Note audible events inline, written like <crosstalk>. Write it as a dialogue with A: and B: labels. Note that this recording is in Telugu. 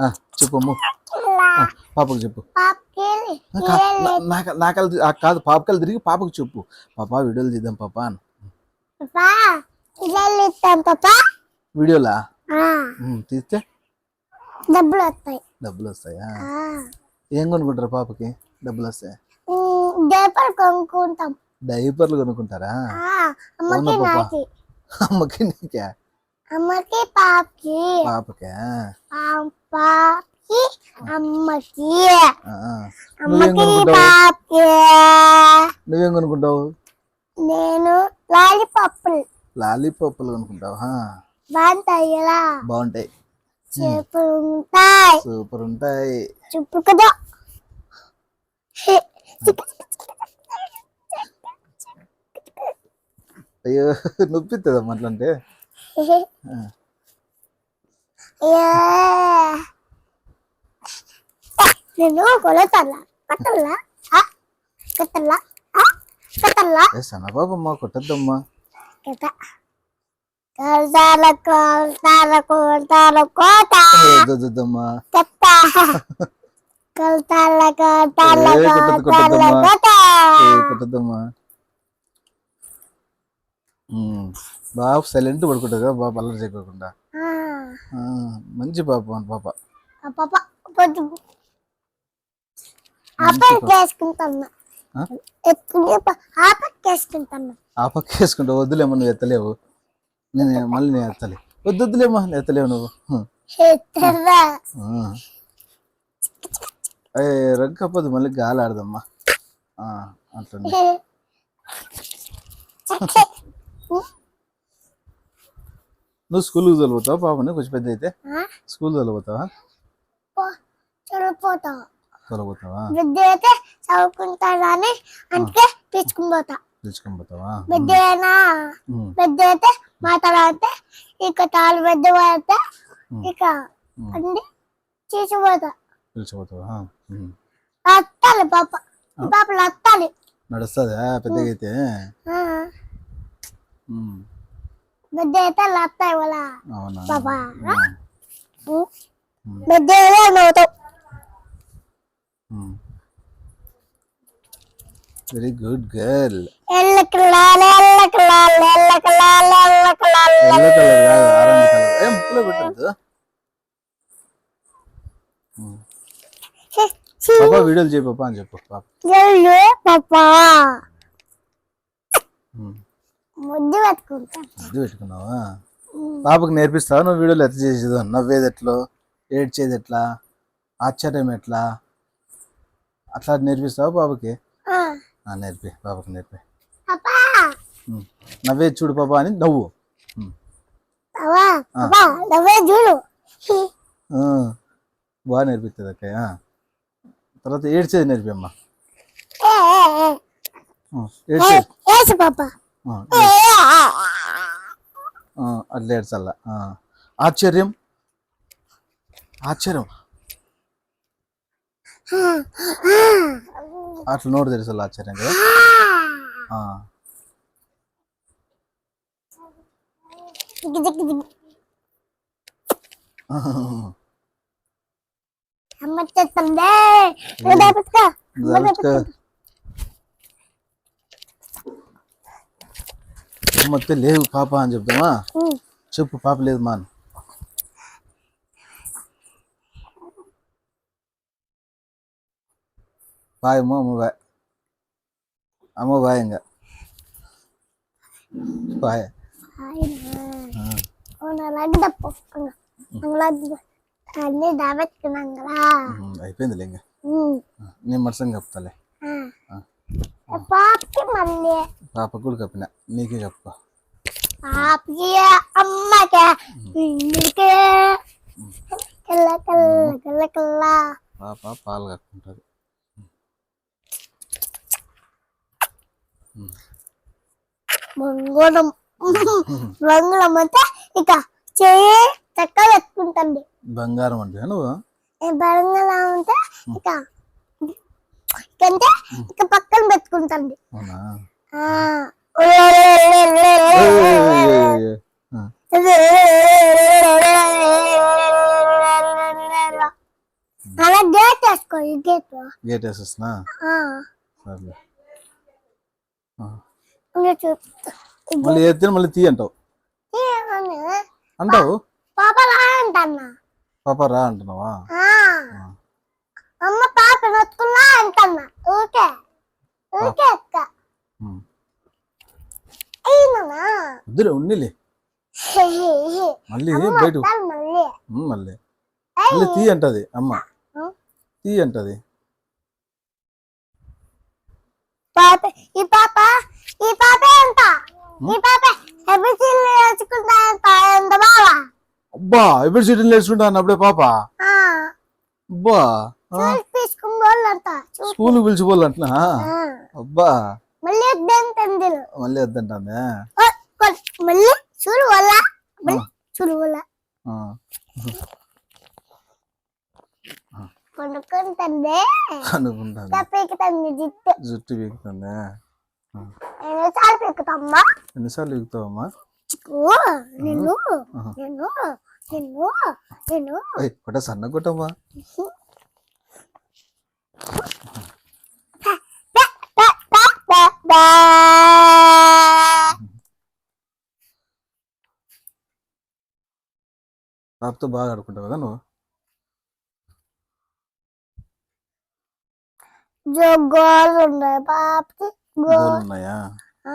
A: ఆ, చెప్పు అమ్ము. ఆ, పాపకు చెప్పు. నాకల్ కాదు పాపకలు తిరిగి పాపకు చెప్పు. పాప వీడియోలు తీద్దాం పాప వీడియోలా తీస్తే
B: డబ్బులు వస్తాయి.
A: డబ్బులు వస్తాయా? ఏం కొనుక్కుంటారు పాపకి? డబ్బులు వస్తాయి?
B: డేపర్ కొనుక్కుంటాం.
A: డైపర్లు కొనుక్కుంటారా?
B: అమ్మకి? నాకి?
A: అమ్మకి
B: పాపకి.
A: పాపకే
B: పాపకి అమ్మకి. అమ్మకి పాపకి.
A: నువ్వేం కొనుక్కుంటావు?
B: నేను లాలిపప్పులు
A: లాలీపాప్లు కొనుక్కుంటావా?
B: బాగుంటాయి. ఎలా
A: బాగుంటాయి
B: చెప్పులు ఉంటాయి
A: సూపర్ ఉంటాయి
B: చెప్పు కదా
A: అయ్యో <laughs> నొప్పిస్తుందమ్మా అట్లంటే. <laughs>
B: నేను కొలతల్లా కట్టల్లా? కట్టల్లా? కట్టల్లా?
A: ఏ సన్నబాబమ్మా కొట్టద్దమ్మా.
B: కట్ట. కొలతాల కొలతాల కొలతాల కోట కట్ట. కొలతాల. కోట
A: కొట్టద్దమ్మా. బాగా సైలెంట్ పడుకుంటుంది కదా బాగా అల్లరి
B: ఆ,
A: మంచి పాప మన పాప.
B: పాప పొద్దు. ఆపకి వేసుకుంటున్నా
A: ఆ?
B: ఎత్తుకుని ఆపకి వేసుకుంటున్నా
A: ఆ పక్క వేసుకుంటావు వద్దులేమో నువ్వు ఎత్తలేవు. నేను మళ్ళీ నేను ఎత్తలే. వద్దు వద్దులేమ్మా నేను ఎత్తలేవు నువ్వు. రగ్గపోదు మళ్ళీ గాలి ఆడదమ్మా ఆ, అట్లుంది నువ్వు స్కూల్కి చదిపోతావా పాపని కొంచెం పెద్ద అయితే స్కూల్
B: అయితే చదువుకుంటానని అందుకే పోతా.
A: పోతావా?
B: బిడ్డ అయితే మాట్లాడితే ఇక పెద్ద పడితే ఇక అన్ని
A: పిలిచిపోతావా?
B: పాప. ఈ పాప లత్తాలి
A: నడుస్తుందా? పెద్దగా అయితే
B: బిడ్డ అయితే లత్తాయి వాళ్ళ
A: అవునా
B: పాపా బిడ్డ అయితే నవ్వుతావు very good girl
A: yellow colour కాదు ఆరెంజ్ కలర్ ఏం ముక్కులో పెట్టద్దు పాప వీడియోలు చేయి పాప అని చెప్పు పాప
B: ఎల్లు పాపా ముద్దు పెట్టుకుంటా.
A: పెట్టుకున్నావా? పాపకు నేర్పిస్తావా? నువ్వు వీడియోలు ఎట్లా చేసేది? నవ్వేది ఎట్లో? ఏడ్చేది ఎట్లా? ఆశ్చర్యం ఎట్లా? అట్లా నేర్పిస్తావా పాపకి? నేర్పి పాపకి నేర్పి. నవ్వేది చూడు పాప అని నవ్వు.
B: చూడు.
A: బాగా నేర్పిస్తుంది అక్క. తర్వాత ఏడ్చేది నేర్పి అమ్మా. ఏడ్చేది.
B: పాపా.
A: అట్లా ఏడ్చల్లా ఆ. ఆశ్చర్యం? ఆశ్చర్యం. అట్లా నోరు తెరిసల్లా ఆశ్చర్యం కదా. <laughs>
B: అమ్మ చెప్తుందే పెట్టుకో
A: జరుపుకో. మొత్తం లేవు పాప అని చెప్తామా చెప్పు పాప లేదు మాను బాయ్ అమ్మ అమ్మ బాయ్ అమ్మ బాయ్ ఇంకా బాయ్
B: లడ్డు తప్పు లడ్డు అన్ని దాబెట్టుకున్నాం కదా
A: ఉమ్, అయిపోయిందిలే ఇంకా
B: ఉమ్.
A: నేను మరసంగా చెప్తాలే
B: ఆ. పాపకి మళ్ళీ
A: పాప కూడా కప్పిన. నీకే కప్పుకో
B: పాపకి అమ్మకి
A: పాప పాలు కట్టుకుంటుంది.
B: మంగళం. మంగళం అంటే ఇక చెయ్యి చక్క పెట్టుకుంటుంది.
A: బంగారం అంటే నువ్వు?
B: బంగళం అంటే ఇక ఇకంటే ఇక పక్కన పెట్టుకుంటుంది.
A: అవునా?
B: ఆ. వేసుకో గేట్
A: గేట్ వేసేస్తున్నా సర్లే మళ్ళీ ఎత్తే మళ్ళీ తీ అంటావు? అంటావు?
B: పాప రా అంటన్నా.
A: పాప రా అంటున్నావా.
B: అమ్మ పాప నొత్తున్నా అంటన్నా. ఊకే ఊకే అక్క.
A: వద్దులే ఉన్నిలే. మళ్ళీ బయట
B: మళ్ళీ.
A: మళ్ళీ. తీ అంటది అమ్మ? తీ అంటది.
B: పాప ఈ పాప ఈ పాప ఎంత? ఈ పాప ఎబిసిల్ నేర్చుకుంటా ఎంత ఎంత బావా?
A: అబ్బా ఎప్పుడు సీట్లు నేర్చుకుంటా అన్నప్పుడే పాప? అబ్బా స్కూల్ పిలిచిపోవాలంటున్నా అబ్బా.
B: మళ్ళీ
A: వద్దంటానే
B: మళ్ళీ చూడు వల్ల మళ్ళీ చూడు వల్ల
A: ఆ.
B: కొనుక్కొని తండ్రి
A: అనుకుంటాను
B: తప్పకి తండ్రి జిట్టు
A: జుట్టు పీకుతుంది
B: నేను చాలా పీకుతామ్మా
A: ఎన్నిసార్లు పీకుతావమ్మా
B: ఓ నిన్ను నిన్ను నిన్ను నిన్ను
A: ఏయ్, కొట్ట సన్న కొట్టమ్మా
B: బా,
A: పాపతో బాగా ఆడుకుంటావు కదా నువ్వు?
B: గోల్ ఉన్నాయి పాపకి గోల్
A: గోళ్ళు ఉన్నాయా?
B: ఆ.